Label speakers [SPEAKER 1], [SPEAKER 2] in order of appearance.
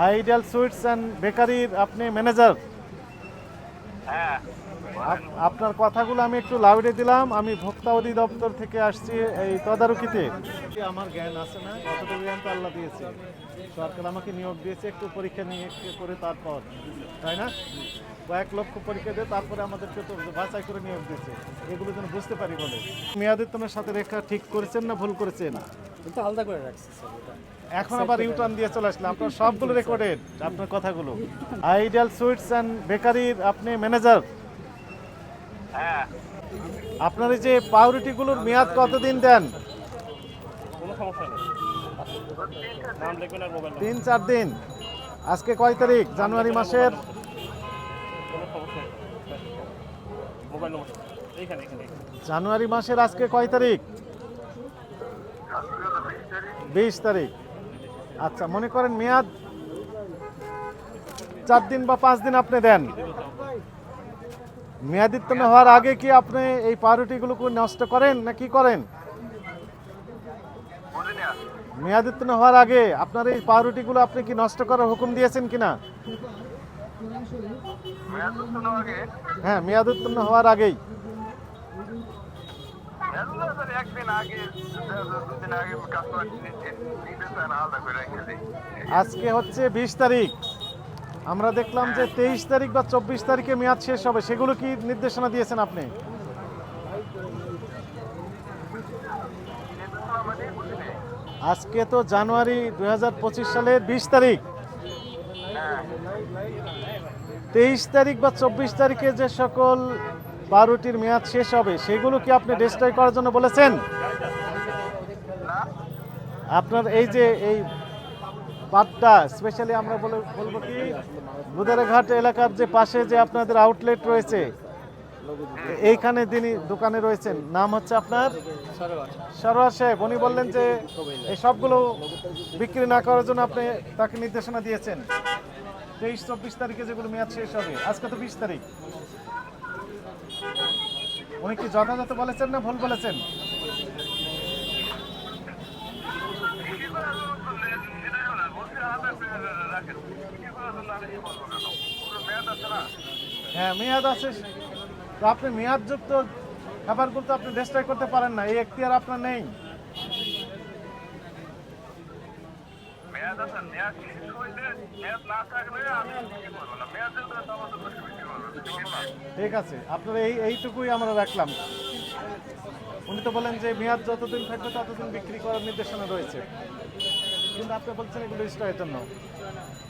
[SPEAKER 1] Ideal sweets and বেকারির আপনি manager.
[SPEAKER 2] হ্যাঁ।
[SPEAKER 1] আপনার কথাগুলো আমি একটু লাউডে দিলাম। আমি ভোক্তা অধিদপ্তর থেকে আসছি এই তদারকিতে। আমার জ্ঞান আছে না কতটুকু জ্ঞান তো আল্লাহ দিয়েছে। সরকার আমাকে নিয়োগ দিয়েছে একটু পরীক্ষা নিয়ে করে তারপর তাই না? কয়েক লক্ষ পরীক্ষা দিয়ে তারপরে আমাদেরকে তো বাছাই করে নিয়োগ দিয়েছে। এগুলো যেন বুঝতে পারি বলে। মেয়াদের তোমার সাথে রেখা ঠিক করেছেন না ভুল করেছেন?
[SPEAKER 3] কিন্তু আলাদা করে রাখছি
[SPEAKER 1] এখন আবার ইউটার্ন দিয়ে চলে আসলাম। আপনার সবগুলো রেকর্ডেড আপনার কথাগুলো। আইডিয়াল সুইটস অ্যান্ড বেকারির আপনি ম্যানেজার
[SPEAKER 2] হ্যাঁ।
[SPEAKER 1] আপনার এই যে পাউরুটিগুলোর মেয়াদ কতদিন দেন?
[SPEAKER 3] কোনো সমস্যা নেই। নাম লিখবেন আর মোবাইল
[SPEAKER 1] তিন চার দিন। আজকে কয় তারিখ? জানুয়ারি মাসের?
[SPEAKER 3] কোনো সমস্যা নেই। মোবাইল নম্বর এইখানে এখানে এখানে।
[SPEAKER 1] জানুয়ারি মাসের আজকে কয় তারিখ? বিশ তারিখ। আচ্ছা মনে করেন মেয়াদ চার দিন বা পাঁচ দিন আপনি দেন। মেয়াদিত্তন হওয়ার আগে কি আপনি এই পাউরুটিগুলোকে নষ্ট করেন না কি করেন?
[SPEAKER 2] আর।
[SPEAKER 1] হওয়ার আগে আপনার এই পাউরুটিগুলো আপনি কি নষ্ট করার হুকুম দিয়েছেন কিনা? হ্যাঁ মেয়াদ উত্তীর্ণ হওয়ার আগেই আজকে হচ্ছে বিশ তারিখ। আমরা দেখলাম যে তেইশ তারিখ বা চব্বিশ তারিখে মেয়াদ শেষ হবে। সেগুলো কি নির্দেশনা দিয়েছেন আপনি? আজকে তো জানুয়ারি দু হাজার পঁচিশ সালের বিশ তারিখ। তেইশ তারিখ বা চব্বিশ তারিখে যে সকল বারোটির মেয়াদ শেষ হবে, সেগুলো কি আপনি ডিস্ট্রয় করার জন্য বলেছেন? আপনার এই যে এই পাটটা স্পেশালি আমরা বলে বলব কি বুদারাঘাট এলাকার যে পাশে যে আপনাদের আউটলেট রয়েছে, এইখানে তিনি দোকানে রয়েছেন। নাম হচ্ছে আপনার সরোয়ার সাহেব। উনি বললেন যে এই সবগুলো বিক্রি না করার জন্য আপনি তাকে নির্দেশনা দিয়েছেন। তেইশ, চব্বিশ তারিখে যেগুলো মেয়াদ শেষ হবে। আজকে তো বিশ তারিখ। উনি কি যথাযথ বলেছেন না ভুল বলেছেন? হ্যাঁ মেয়াদ আছে। তো আপনি মেয়াদযুক্ত খাবারগুলো তো আপনি ডিস্ট্রয় করতে পারেন না। এই এখতিয়ার আপনার নেই। ঠিক আছে। আপনার এই এইটুকুই আমরা রাখলাম। উনি তো বলেন যে মেয়াদ যতদিন থাকবে ততদিন বিক্রি করার নির্দেশনা রয়েছে। কিন্তু আপনি বলছেন এগুলো স্টয়ের জন্য।